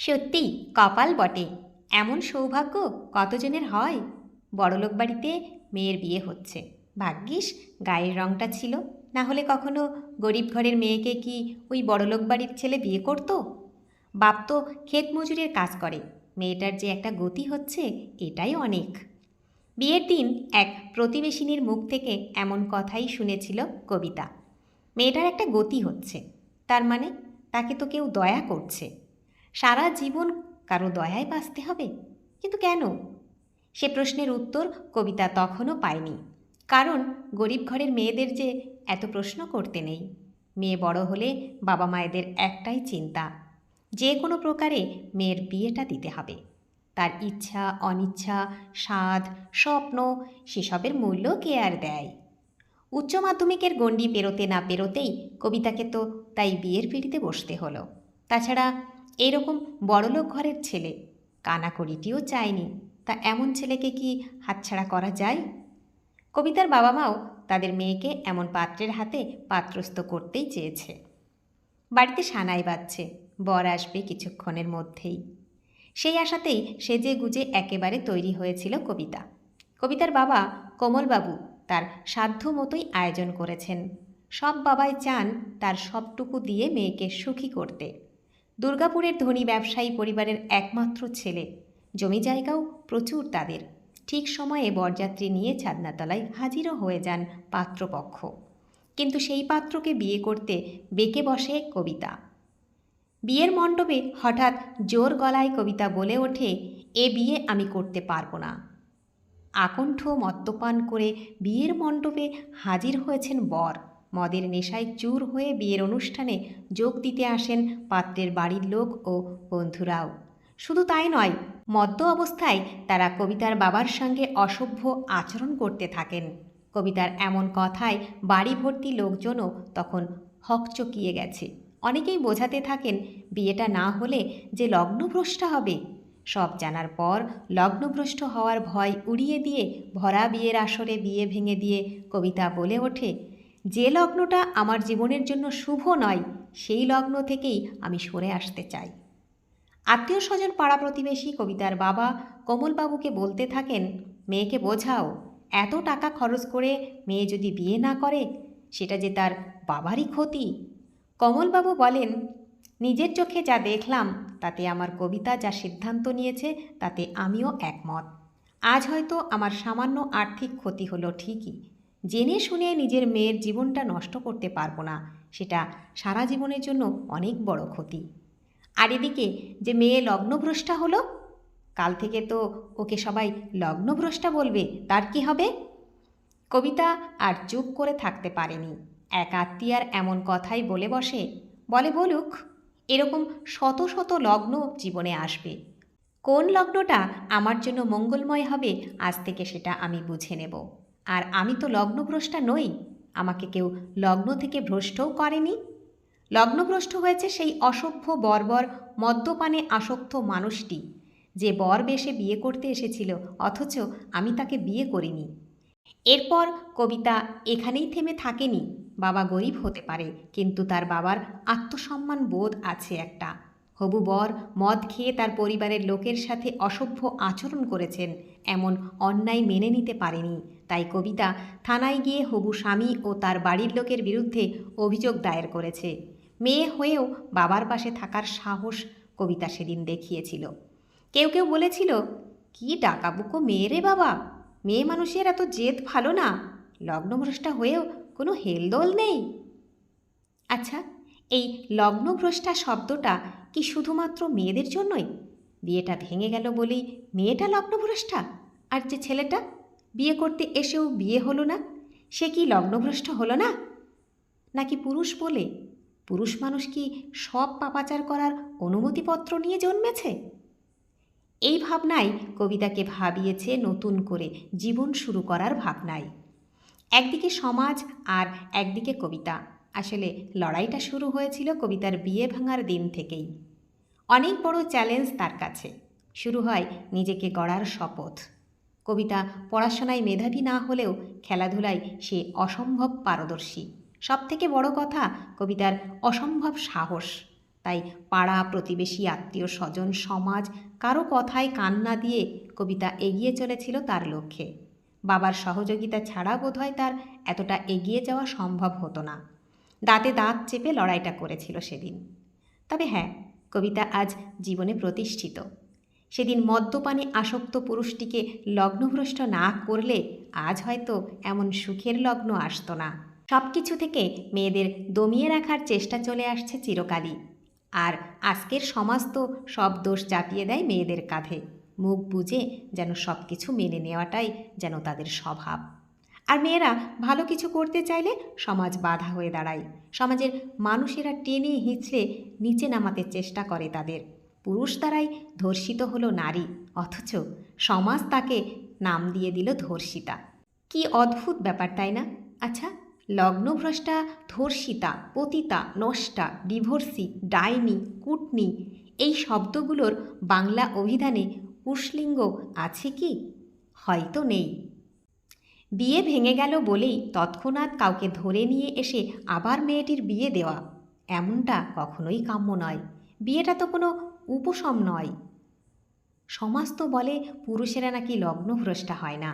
সত্যি কপাল বটে। এমন সৌভাগ্য কতজনের হয়? বড়লোক বাড়িতে মেয়ের বিয়ে হচ্ছে। ভাগ্যিস গায়ের রংটা ছিল। না হলে কখনো গরিব ঘরের মেয়েকে কি ওই বড়লোক বাড়ির ছেলে বিয়ে করতো? বাপ তো ক্ষেত মজুরের কাজ করে। মেয়েটার যে একটা গতি হচ্ছে, এটাই অনেক। বিয়ের দিন এক প্রতিবেশিনীর মুখ থেকে এমন কথাই শুনেছিল কবিতা। মেয়েটার একটা গতি হচ্ছে। তার মানে তাকে তো কেউ দয়া করছে। সারা জীবন কারও দয়ায় বাঁচতে হবে? কিন্তু কেন? সে প্রশ্নের উত্তর কবিতা তখনও পায়নি। কারণ গরিব ঘরের মেয়েদের যে এত প্রশ্ন করতে নেই। মেয়ে বড় হলে বাবা মায়েদের একটাই চিন্তা, যে কোনো প্রকারে মেয়ের বিয়েটা দিতে হবে। তার ইচ্ছা, অনিচ্ছা, স্বাদ, স্বপ্ন, সেসবের মূল্য কে আর দেয়? উচ্চ মাধ্যমিকের গণ্ডি পেরোতে না পেরোতেই কবিতাকে তো তাই বিয়ের পিড়িতে বসতে হলো। তাছাড়া এরকম বড়লোক ঘরের ছেলে। কানাকড়িটিও চায়নি। তা এমন ছেলেকে কি হাতছাড়া করা যায়? কবিতার বাবা মাও তাদের মেয়েকে এমন পাত্রের হাতে পাত্রস্থ করতেই চেয়েছে। বাড়িতে সানাই বাজছে। বর আসবে কিছুক্ষণের মধ্যেই। সেই আশাতেই সেজে গুজে একেবারে তৈরি হয়েছিল কবিতা। কবিতার বাবা কোমলবাবু তার সাধ্য মতোই আয়োজন করেছেন। সব বাবাই চান তার সবটুকু দিয়ে মেয়েকে সুখী করতে। দুর্গাপুরের ধনী ব্যবসায়ী পরিবারের একমাত্র ছেলে। জমি জায়গাও প্রচুর তাদের। ঠিক সময়ে বরযাত্রী নিয়ে ছাদনাতলায় হাজিরও হয়ে যান পাত্রপক্ষ। কিন্তু সেই পাত্রকে বিয়ে করতে বেঁকে বসে কবিতা। বিয়ের মণ্ডপে হঠাৎ জোর গলায় কবিতা বলে ওঠে, এ বিয়ে আমি করতে পারব না। আকণ্ঠ মদ্যপান করে বিয়ের মণ্ডপে হাজির হয়েছেন বর। মদের নেশায় চুর হয়ে বিয়ের অনুষ্ঠানে যোগ দিতে আসেন পাত্রের বাড়ির লোক ও বন্ধুরাও। শুধু তাই নয়, মদ্য অবস্থায় তারা কবিতার বাবার সঙ্গে অসভ্য আচরণ করতে থাকেন। কবিতার এমন কথায় বাড়ি ভর্তি লোকজনও তখন হকচকিয়ে গেছে। অনেকেই বোঝাতে থাকেন, বিয়েটা না হলে যে লগ্নভ্রষ্টা হবে। সব জানার পর লগ্নভ্রষ্ট হওয়ার ভয় উড়িয়ে দিয়ে ভরা বিয়ের আসরে বিয়ে ভেঙে দিয়ে কবিতা বলে ওঠে যে লগ্নটা আমার জীবনের জন্য শুভ নয়, সেই লগ্ন থেকেই আমি সরে আসতে চাই। আত্মীয় স্বজন পাড়া প্রতিবেশী, কবিতার বাবা, কমলবাবুকে বলতে থাকেন, মেয়েকে বোঝাও, এত টাকা খরচ করে মেয়ে যদি বিয়ে না করে, সেটা যে তার বাবারই ক্ষতি। কমলবাবু বলেন, নিজের চোখে যা দেখলাম, তাতে আমার কবিতা যা সিদ্ধান্ত নিয়েছে, তাতে আমিও একমত। আজ হয়তো আমার সামান্য আর্থিক ক্ষতি হলো ঠিকই জেনে শুনে নিজের মেয়ের জীবনটা নষ্ট করতে পারব না, সেটা সারা জীবনের জন্য অনেক বড় ক্ষতি। আর এদিকে যে মেয়ে লগ্নভ্রষ্টা হলো, কাল থেকে তো ওকে সবাই লগ্নভ্রষ্টা বলবে, তার কি হবে? কবিতা আর চুপ করে থাকতে পারেনি। এক আত্মীয়ার এমন কথাই বলে বসে, বলে বলুক, এরকম শত শত লগ্ন জীবনে আসবে। কোন লগ্নটা আমার জন্য মঙ্গলময় হবে, আজ থেকে সেটা আমি বুঝে নেব। আর আমি তো লগ্নভ্রষ্টা নই। আমাকে কেউ লগ্ন থেকে ভ্রষ্টও করেনি। লগ্নভ্রষ্ট হয়েছে সেই অসভ্য, বর্বর, মদ্যপানে আসক্ত মানুষটি। যে বর বেশে বিয়ে করতে এসেছিল, অথচ আমি তাকে বিয়ে করিনি। এরপর কবিতা এখানেই থেমে থাকেনি। বাবা গরিব হতে পারে, কিন্তু তার বাবার আত্মসম্মান বোধ আছে একটা। হবু বর মদ খেয়ে তার পরিবারের লোকের সাথে অসভ্য আচরণ করেছেন, এমন অন্যায় মেনে নিতে পারেনি। তাই কবিতা থানায় গিয়ে হবু স্বামী ও তার বাড়ির লোকের বিরুদ্ধে অভিযোগ দায়ের করেছে। মেয়ে হয়েও বাবার পাশে থাকার সাহস কবিতা সেদিন দেখিয়েছিল। কেউ কেউ বলেছিল, কি ডাকাবুকো মেয়ে রে বাবা, মেয়ে মানুষের এত জেদ ভালো না লগ্নভ্রষ্টা হয়েও কোনো হেলদোল নেই। আচ্ছা এই লগ্নভ্রষ্টা শব্দটা কি শুধুমাত্র মেয়েদের জন্যই? বিয়েটা ভেঙে গেল বলেই মেয়েটা লগ্নভ্রষ্টা আর যে ছেলেটা? বিয়ে করতে এসেও বিয়ে হলো না? সে কি লগ্নভ্রষ্ট হলো না? নাকি পুরুষ বলে? পুরুষ মানুষ কি সব পাপাচার করার অনুমতিপত্র নিয়ে জন্মেছে? এই ভাবনাই কবিতাকে ভাবিয়েছে নতুন করে জীবন শুরু করার ভাবনায় একদিকে সমাজ আর একদিকে কবিতা। আসলে লড়াইটা শুরু হয়েছিল কবিতার বিয়ে ভাঙার দিন থেকেই। অনেক বড় চ্যালেঞ্জ তার কাছে। শুরু হয় নিজেকে গড়ার শপথ। কবিতা পড়াশোনায় মেধাবী না হলেও খেলাধুলায় সে অসম্ভব পারদর্শী। সবথেকে বড় কথা কবিতার অসম্ভব সাহস। তাই পাড়া, প্রতিবেশী, আত্মীয় স্বজন, সমাজ কারও কথায় কান না দিয়ে কবিতা এগিয়ে চলেছিল তার লক্ষ্যে। বাবার সহযোগিতা ছাড়া বোধহয় তার এতটা এগিয়ে যাওয়া সম্ভব হতো না। দাঁতে দাঁত চেপে লড়াইটা করেছিল সেদিন। তবে হ্যাঁ কবিতা আজ জীবনে প্রতিষ্ঠিত। সেদিন মদ্যপানে আসক্ত পুরুষটিকে লগ্নভ্রষ্ট না করলে আজ হয়তো এমন সুখের লগ্ন আসতো না। সব কিছু থেকে মেয়েদের দমিয়ে রাখার চেষ্টা চলে আসছে চিরকালই। আর আজকের সমাজ তো সব দোষ চাপিয়ে দেয় মেয়েদের কাঁধে। মুখ বুঝে যেন সব কিছু মেনে নেওয়াটাই যেন তাদের স্বভাব। আর মেয়েরা ভালো কিছু করতে চাইলে সমাজ বাধা হয়ে দাঁড়ায়। সমাজের মানুষেরা টেনে হিঁচড়ে নিচে নামাতে চেষ্টা করে তাদের। পুরুষ দ্বারাই ধর্ষিত হলো নারী, অথচ সমাজ তাকে নাম দিয়ে দিল ধর্ষিতা। কি অদ্ভুত ব্যাপার, তাই না? আচ্ছা লগ্নভ্রষ্টা, ধর্ষিতা, পতিতা, নষ্টা, ডিভোর্সি, ডাইনি, কুটনি, এই শব্দগুলোর বাংলা অভিধানে পুষ্লিঙ্গ আছে কি? হয়তো নেই। বিয়ে ভেঙে গেল বলেই তৎক্ষণাৎ কাউকে ধরে নিয়ে এসে আবার মেয়েটির বিয়ে দেওয়া। এমনটা কখনোই কাম্য নয়। বিয়েটা তো কোনো উপশম নয়। সমাজ তো বলে পুরুষেরা নাকি লগ্নভ্রষ্টা হয় না।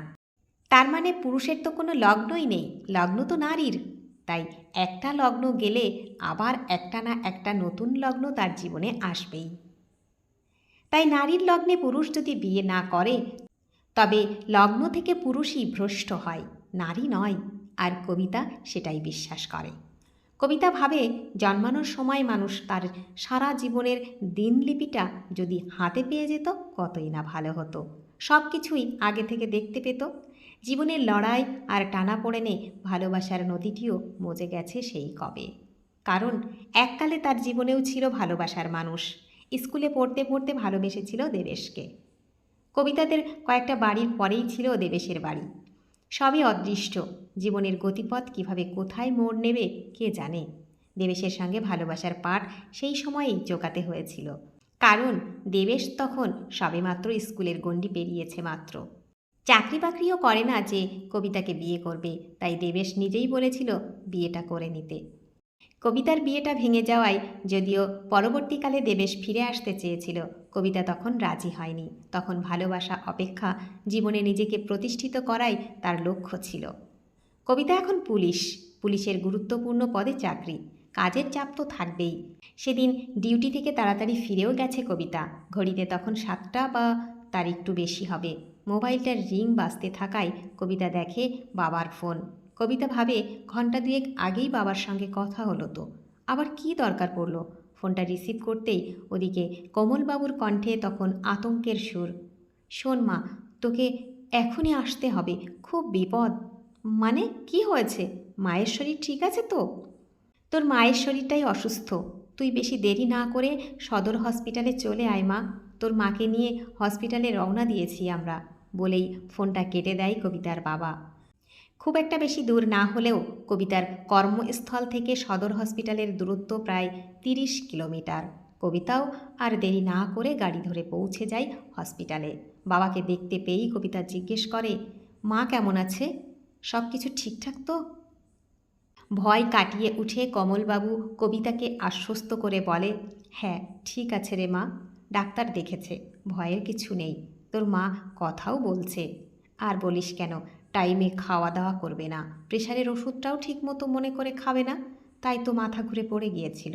তার মানে পুরুষের তো কোনো লগ্নই নেই, লগ্ন তো নারীর। তাই একটা লগ্ন গেলে আবার একটা না একটা নতুন লগ্ন তার জীবনে আসবেই। তাই নারীর লগ্নে পুরুষ যদি বিয়ে না করে, তবে লগ্ন থেকে পুরুষই ভ্রষ্ট হয়, নারী নয়, আর কবিতা সেটাই বিশ্বাস করে। কবিতা ভাবে জন্মানোর সময় মানুষ তার সারা জীবনের দিনলিপিটা যদি হাতে পেয়ে যেত, কতই না ভালো হতো। সব কিছুই আগে থেকে দেখতে পেত। জীবনের লড়াই আর টানা পড়েনে ভালোবাসার নদীটিও মজে গেছে সেই কবে। কারণ এককালে তার জীবনেও ছিল ভালোবাসার মানুষ। স্কুলে পড়তে পড়তে ভালোবেসেছিল দেবেশকে। কবিতাদের কয়েকটা বাড়ির পরেই ছিল দেবেশের বাড়ি। সবই অদৃষ্ট। জীবনের গতিপথ কীভাবে কোথায় মোড় নেবে, কে জানে? দেবেশের সঙ্গে ভালোবাসার পাঠ সেই সময়েই চোকাতে হয়েছিল। কারণ দেবেশ তখন সবেমাত্র স্কুলের গণ্ডি পেরিয়েছে মাত্র। চাকরি বাকরিও করে না যে কবিতাকে বিয়ে করবে, তাই দেবেশ নিজেই বলেছিল বিয়েটা করে নিতে। কবিতার বিয়েটা ভেঙে যাওয়ায় যদিও পরবর্তীকালে দেবেশ ফিরে আসতে চেয়েছিল কবিতা তখন রাজি হয়নি। তখন ভালোবাসা, অপেক্ষা, জীবনে নিজেকে প্রতিষ্ঠিত করাই তার লক্ষ্য ছিল। কবিতা এখন পুলিশ। পুলিশের গুরুত্বপূর্ণ পদে চাকরি। কাজের চাপ তো থাকবেই। সেদিন ডিউটি থেকে তাড়াতাড়ি ফিরেও গেছে কবিতা। ঘড়িতে তখন সাতটা বা তার একটু বেশি হবে। মোবাইলটার রিং বাজতে থাকায় কবিতা দেখে বাবার ফোন। কবিতা ভাবে ঘণ্টা দুয়েক আগেই বাবার সঙ্গে কথা হলো তো। আবার কি দরকার পড়ল? ফোনটা রিসিভ করতেই ওদিকে কোমলবাবুর কণ্ঠে তখন আতঙ্কের সুর, শোন মা, তোকে এখনই আসতে হবে, খুব বিপদ। মানে কি হয়েছে? মায়ের শরীর ঠিক আছে তো? তোর মায়ের শরীরটাই অসুস্থ, তুই বেশি দেরি না করে সদর হসপিটালে চলে আয় মা, তোর মাকে নিয়ে হসপিটালে রওনা দিয়েছি আমরা, বলেই ফোনটা কেটে দেয় কবিতার বাবা। খুব একটা বেশি দূর না হলেও কবিতার কর্মস্থল থেকে সদর হসপিটালের দূরত্ব প্রায় তিরিশ কিলোমিটার। কবিতাও আর দেরি না করে গাড়ি ধরে পৌঁছে যায় হসপিটালে। বাবাকে দেখতে পেয়েই কবিতা জিজ্ঞেস করে, মা কেমন আছে? সব কিছু ঠিকঠাক তো? ভয় কাটিয়ে উঠে কমলবাবু কবিতাকে আশ্বস্ত করে বলে হ্যাঁ ঠিক আছে রে মা, ডাক্তার দেখেছে, ভয়ের কিছু নেই, তোর মা কথাও বলছে। আর বলিস কেন টাইমে খাওয়া দাওয়া করবে না। প্রেশারের ওষুধটাও ঠিকমতো মনে করে খাবে না, তাই তো মাথা ঘুরে পড়ে গিয়েছিল।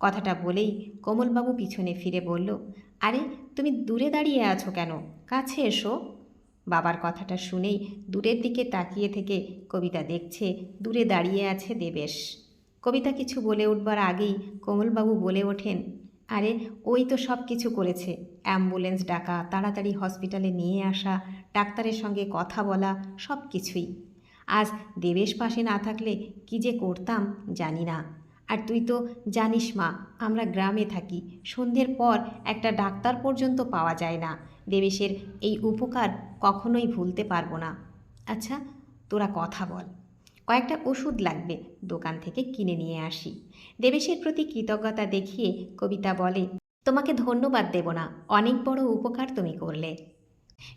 কথাটা বলেই কোমলবাবু পিছনে ফিরে বলল, আরে, তুমি দূরে দাঁড়িয়ে আছো কেন? কাছে এসো। বাবার কথাটা শুনেই দূরের দিকে তাকিয়ে থেকে কবিতা দেখছে, দূরে দাঁড়িয়ে আছে দেবেশ। কবিতা কিছু বলে উঠবার আগেই কোমলবাবু বলে ওঠেন, আরে, ওই তো সব কিছু করেছে। অ্যাম্বুলেন্স ডাকা, তাড়াতাড়ি হসপিটালে নিয়ে আসা ডাক্তারের সঙ্গে কথা বলা সব কিছুই। আজ দেবেশ পাশে না থাকলে কি যে করতাম জানি না। আর তুই তো জানিস মা, আমরা গ্রামে থাকি, সন্ধ্যের পর একটা ডাক্তার পর্যন্ত পাওয়া যায় না। দেবেশের এই উপকার কখনোই ভুলতে পারব না। আচ্ছা তোরা কথা বল। কয়েকটা ওষুধ লাগবে, দোকান থেকে কিনে নিয়ে আসি। দেবেশের প্রতি কৃতজ্ঞতা দেখিয়ে কবিতা বলে, তোমাকে ধন্যবাদ দেব না, অনেক বড় উপকার তুমি করলে।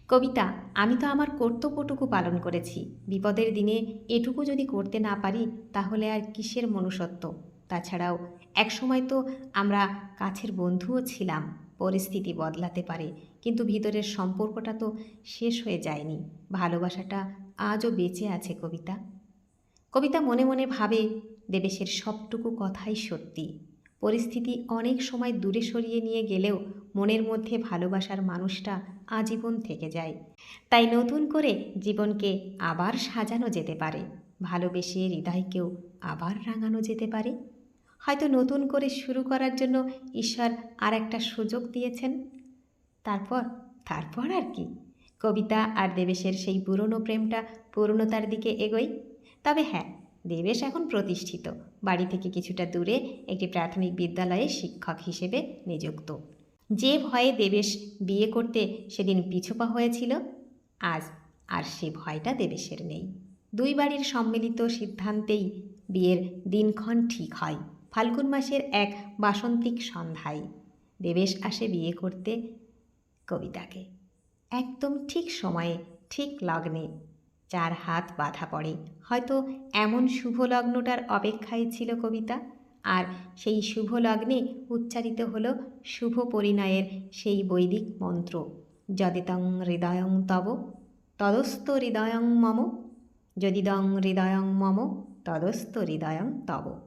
কবিতা, আমি তো আমার কর্তব্যটুকু পালন করেছি। বিপদের দিনে এটুকু যদি করতে না পারি, তাহলে আর কিসের মনুষ্যত্ব? তাছাড়াও, একসময় তো আমরা কাছের বন্ধুও ছিলাম, পরিস্থিতি বদলাতে পারে, কিন্তু ভিতরের সম্পর্কটা তো শেষ হয়ে যায়নি। ভালোবাসাটা আজও বেঁচে আছে কবিতা। কবিতা মনে মনে ভাবে, দেবেশের সবটুকু কথাই সত্যি। পরিস্থিতি অনেক সময় দূরে সরিয়ে নিয়ে গেলেও মনের মধ্যে ভালোবাসার মানুষটা আজীবন থেকে যায়। তাই নতুন করে জীবনকে আবার সাজানো যেতে পারে। ভালোবেসে হৃদয়কেও আবার রাঙানো যেতে পারে। হয়তো নতুন করে শুরু করার জন্য ঈশ্বর আর একটা সুযোগ দিয়েছেন। তারপর তারপর আর কি? কবিতা আর দেবেশের সেই পুরনো প্রেমটা পূর্ণতার দিকে এগোয়। তবে হ্যাঁ দেবেশ এখন প্রতিষ্ঠিত। বাড়ি থেকে কিছুটা দূরে একটি প্রাথমিক বিদ্যালয়ে শিক্ষক হিসেবে নিযুক্ত। যে ভয়ে দেবেশ বিয়ে করতে সেদিন পিছুপা হয়েছিল, আজ আর সে ভয়টা দেবেশের নেই। দুই বাড়ির সম্মিলিত সিদ্ধান্তেই বিয়ের দিনক্ষণ ঠিক হয়। ফাল্গুন মাসের এক বাসন্তিক সন্ধ্যায় দেবেশ আসে বিয়ে করতে কবিতাকে। একদম ঠিক সময়ে, ঠিক লগ্নে চার হাত বাধা পড়ে। হয়তো এমন শুভ লগ্নটার অপেক্ষায় ছিল কবিতা। আর সেই শুভ লগ্নে উচ্চারিত হল শুভ পরিণয়ের সেই বৈদিক মন্ত্র যদিতং হৃদয়ং তব, তদস্ত হৃদয়ং মম, যদিদং হৃদয়ং মম, তদস্ত হৃদয়ং তব।